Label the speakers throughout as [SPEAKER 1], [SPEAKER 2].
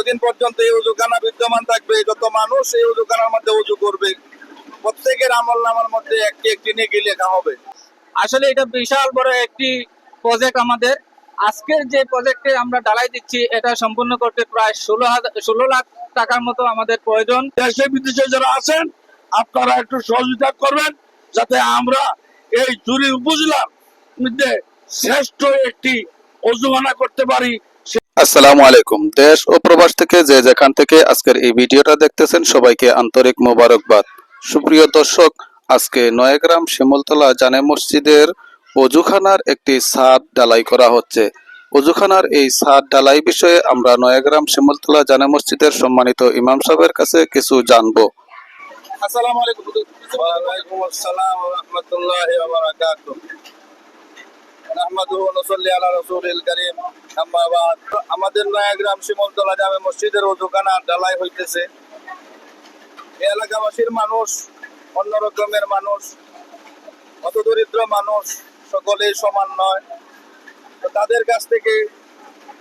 [SPEAKER 1] যতদিন পর্যন্ত এই উজুখানা বিদ্যমান থাকবে, যত মানুষ এই উজুখানার মধ্যে উজু করবে, প্রত্যেকের আমল নামার মধ্যে একটি একটি নেকি লেখা হবে।
[SPEAKER 2] আসলে এটা বিশাল বড় একটি প্রজেক্ট আমাদের। আজকের যে প্রজেক্টে আমরা ডালাই দিচ্ছি, এটা সম্পূর্ণ করতে প্রায় ষোলো হাজার ষোলো লাখ টাকার মতো আমাদের প্রয়োজন।
[SPEAKER 3] দেশে বিদেশে যারা আছেন, আপনারা একটু সহযোগিতা করবেন, যাতে আমরা এই চুরি উপজেলার মধ্যে শ্রেষ্ঠ একটি অজুমানা করতে পারি।
[SPEAKER 4] আসসালামু আলাইকুম। দেশ ও প্রবাস থেকে যে যেখান থেকে আজকের এই ভিডিওটা দেখতেছেন, সবাইকে আন্তরিক মোবারকবাদ। সুপ্রিয় দর্শক, আজকে নয়গ্রাম শিমুলতলা জানে মসজিদের অজুখানার একটি ছাদ ডালাই করা হচ্ছে। অজুখানার এই ছাদ ডালাই বিষয়ে আমরা নয়গ্রাম শিমুলতলা জানে মসজিদের সম্মানিত ইমাম সাহেবের কাছে কিছু জানব।
[SPEAKER 1] আসসালামু আলাইকুম। ওয়া রাহমাতুল্লাহি ওয়া বারাকাতুহু। আমাদের নয়াগ্রাম শিমুলতলা জামে মসজিদের ওজুখানা ডালাই হইতেছে। এলাকাবাসীর মানুষ, অন্য রকমের মানুষ, অত দরিদ্র মানুষ, সকলেই সমান নয়। তো তাদের কাছ থেকে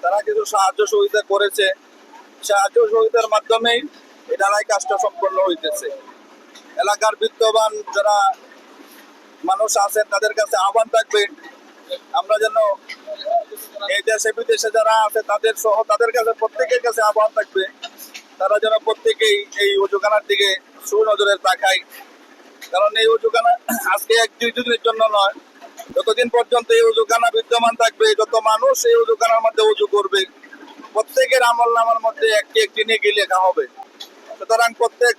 [SPEAKER 1] তারা কিছু সাহায্য সহযোগিতা করেছে। সাহায্য সহযোগিতার মাধ্যমেই এই ডালাই কাজটা সম্পন্ন হইতেছে। এলাকার বিত্তবান যারা মানুষ আছেন, তাদের কাছে আহ্বান থাকবে আমরা যেন এই দেশে, বিদেশে যারা আছে, তাদের সহ, তাদের কাছে, প্রত্যেকের কাছে আহ্বান থাকবে। তারা যেন প্রত্যেকেই এই অজুখানার দিকে সুনজরে তাকায়। কারণ এই অজুখানা আজকে এক দুই দিনের জন্য নয়। যতদিন পর্যন্ত এই অজুখানা বিদ্যমান থাকবে, যত মানুষ এই অজুখানার মধ্যে উজু করবে, প্রত্যেকের আমল নামার মধ্যে একটি একটি নেকি লেখা হবে। সুতরাং প্রত্যেক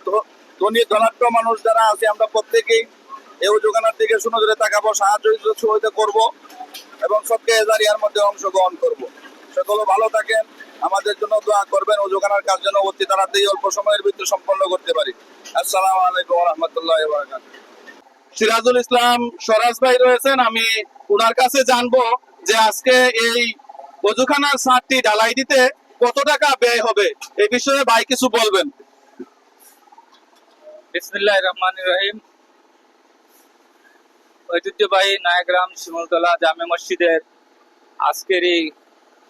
[SPEAKER 1] ধনী, ধনাঢ্য মানুষ যারা আছে, আমরা প্রত্যেকেই দিকে সুনজরে তাকাবো, সাহায্য সহযোগিতা করব এবং সবকে এজারিয়ার মধ্যে অংশগ্রহণ করব। ভালো থাকেন, আমাদের জন্য দোয়া করবেন, ও কাজ যেন অতি তাড়াতাড়ি অল্প সময়ের ভিতরে সম্পন্ন করতে পারি। আলাইকুম রহমতুল্লাহ
[SPEAKER 3] সিরাজুল ইসলাম স্বরাজ ভাই রয়েছেন, আমি ওনার কাছে জানব যে আজকে এই অজুখানার ছাদটি ঢালাই দিতে কত টাকা ব্যয় হবে? এই বিষয়ে ভাই কিছু বলবেন।
[SPEAKER 2] রহিম। ঐতিহ্যবাহী নায়গ্রাম শিমুলতলা জামে মসজিদের আজকের এই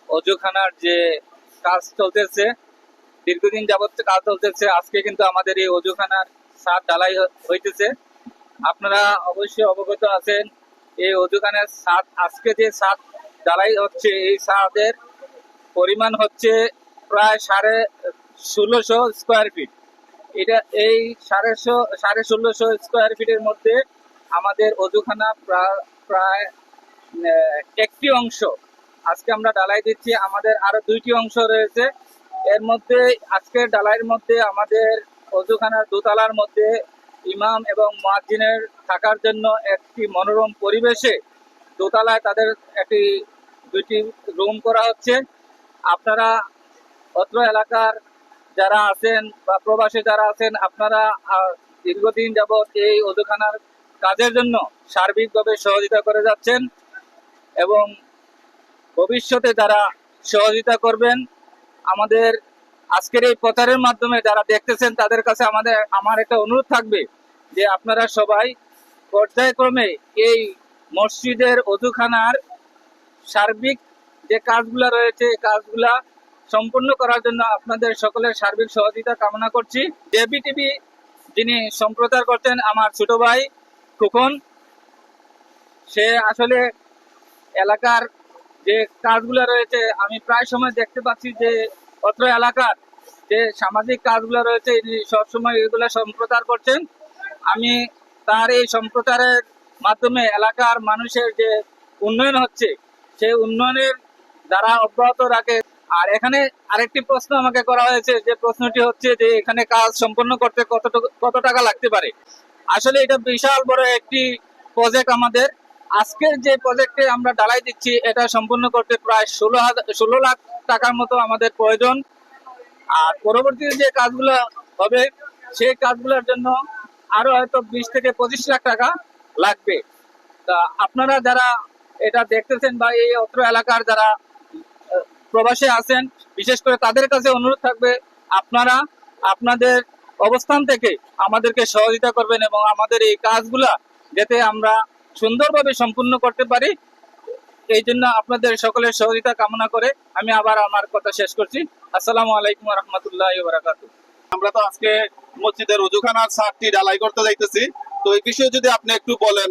[SPEAKER 2] অজুখানার যে কাজ চলতেছে, দীর্ঘদিন যাবত কাজ চলতেছে, আজকে কিন্তু আমাদের এই অজুখানার ছাদ ঢালাই হইতেছে। আপনারা অবশ্যই অবগত আছেন, এই অজুখানার ছাদ আজকে যে ছাদ ঢালাই হচ্ছে, এই ছাদের পরিমাণ হচ্ছে প্রায় সাড়ে ষোলোশো স্কোয়ার ফিট এটা এই সাড়ে সাড়ে ষোলোশো স্কোয়ার ফিটের মধ্যে আমাদের অজুখানা প্রা- প্রায় একটি অংশ। আজকে আমরা ডালাই দিচ্ছি। আমাদের আরও দুইটি অংশ রয়েছে। এর মধ্যে আজকের ডালাইয়ের মধ্যে আমাদের অজুখানার দোতলার মধ্যে ইমাম এবং মুয়াজ্জিনের থাকার জন্য একটি মনোরম পরিবেশে দোতলায় তাদের একটি, দুইটি রুম করা হচ্ছে। আপনারা অত্র এলাকার যারা আছেন বা প্রবাসী যারা আছেন, আপনারা দীর্ঘদিন যাবৎ এই অজুখানার কাজের জন্য সার্বিকভাবে সহযোগিতা করে যাচ্ছেন এবং ভবিষ্যতে যারা সহযোগিতা করবেন, আমাদের আজকের এই প্রচারের মাধ্যমে যারা দেখতেছেন, তাদের কাছে আমাদের, আমার একটা অনুরোধ থাকবে যে আপনারা সবাই পর্যায়ক্রমে এই মসজিদের অজুখানার সার্বিক যে কাজগুলা রয়েছে কাজগুলা সম্পূর্ণ করার জন্য আপনাদের সকলের সার্বিক সহযোগিতা কামনা করছি। জেবি টিভি যিনি সম্প্রচার করছেন, আমার ছোট ভাই খোকন সে আসলে এলাকার যে কাজগুলো রয়েছে, আমি প্রায় সময় দেখতে পাচ্ছি যে অত্র এলাকার যে সামাজিক কাজগুলো রয়েছে সবসময় এগুলো সম্প্রচার করছেন। আমি তার এই সম্প্রচারের মাধ্যমে এলাকার মানুষের যে উন্নয়ন হচ্ছে সেই উন্নয়নের দ্বারা অব্যাহত রাখে। আর এখানে আরেকটি প্রশ্ন আমাকে করা হয়েছে, যে প্রশ্নটি হচ্ছে যে এখানে কাজ সম্পন্ন করতে কত কত টাকা লাগতে পারে? আসলে এটা বিশাল বড় একটি প্রজেক্ট আমাদের। আজকের যে প্রজেক্টে আমরা ডালাই দিচ্ছি, এটা সম্পূর্ণ করতে প্রায় ষোলো হাজার, ষোলো লাখ টাকার মতো আমাদের প্রয়োজন। আর পরবর্তীতে যে কাজগুলো হবে, সেই কাজগুলোর জন্য আরও হয়তো বিশ থেকে পঁচিশ লাখ টাকা লাগবে। তা আপনারা যারা এটা দেখতেছেন বা এই অত্র এলাকার যারা প্রবাসে আছেন, বিশেষ করে তাদের কাছে অনুরোধ থাকবে, আপনারা আপনাদের অবস্থান থেকে আমাদেরকে সহযোগিতা করবেন এবং আমাদের এই কাজগুলা যাতে আমরা সুন্দরভাবে সম্পূর্ণ করতে পারি, এই জন্য আপনাদের সকলের সহযোগিতা কামনা করে আমি আবার আমার কথা শেষ করছি। আসসালামু আলাইকুম রহমতুল্লাহ বারাকাতু
[SPEAKER 3] আমরা তো আজকে মসজিদের অজুখানার ছাদটি ঢালাই করতে যাইতেছি। তো এই বিষয়ে যদি আপনি একটু বলেন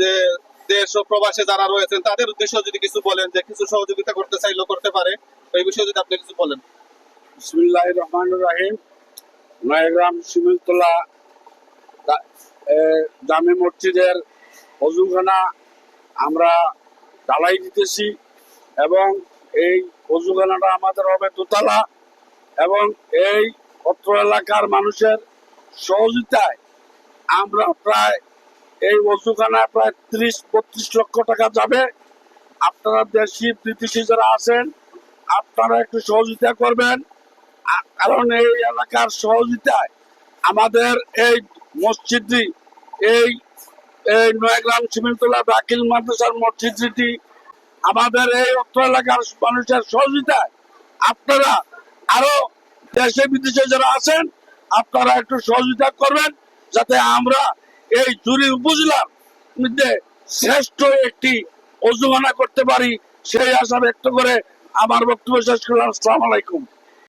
[SPEAKER 3] যে দেশ ও প্রবাসে যারা রয়েছেন, তাদের উদ্দেশ্য যদি কিছু বলেন যে কিছু সহযোগিতা করতে চাইলেও করতে পারে। এই বিষয়ে যদি আপনি কিছু বলেন।
[SPEAKER 5] বিসমিল্লাহ রহমান রাহিম। নয়গ্রাম শিমুলতলা জামে মসজিদের অজুখানা আমরা ঢালাই দিতেছি এবং এই অজুখানাটা আমাদের হবে দোতলা এবং এই অত্র এলাকার মানুষের সহযোগিতায় আমরা প্রায় এই অজুখানা প্রায় ত্রিশ, বত্রিশ লক্ষ টাকা যাবে। আপনারা দেশি, বিদেশি যারা আছেন, আপনারা একটু সহযোগিতা করবেন। কারণ এই এলাকার সহযোগিতায় আমাদের এই মসজিদটি, এই এই নয়গ্রাম সিমেন্টলা দাখিল মাদ্রাসার মসজিদটি, আমাদের এই অত্র এলাকার মানুষের সহযোগিতায় আপনারা আরও দেশে বিদেশে যারা আছেন, আপনারা একটু সহযোগিতা করবেন যাতে আমরা এই জুরি উপজেলার মধ্যে শ্রেষ্ঠ একটি অজুমানা করতে পারি। সেই আশা ব্যক্ত করে আমার বক্তব্য শেষ করলাম। আসসালামু আলাইকুম।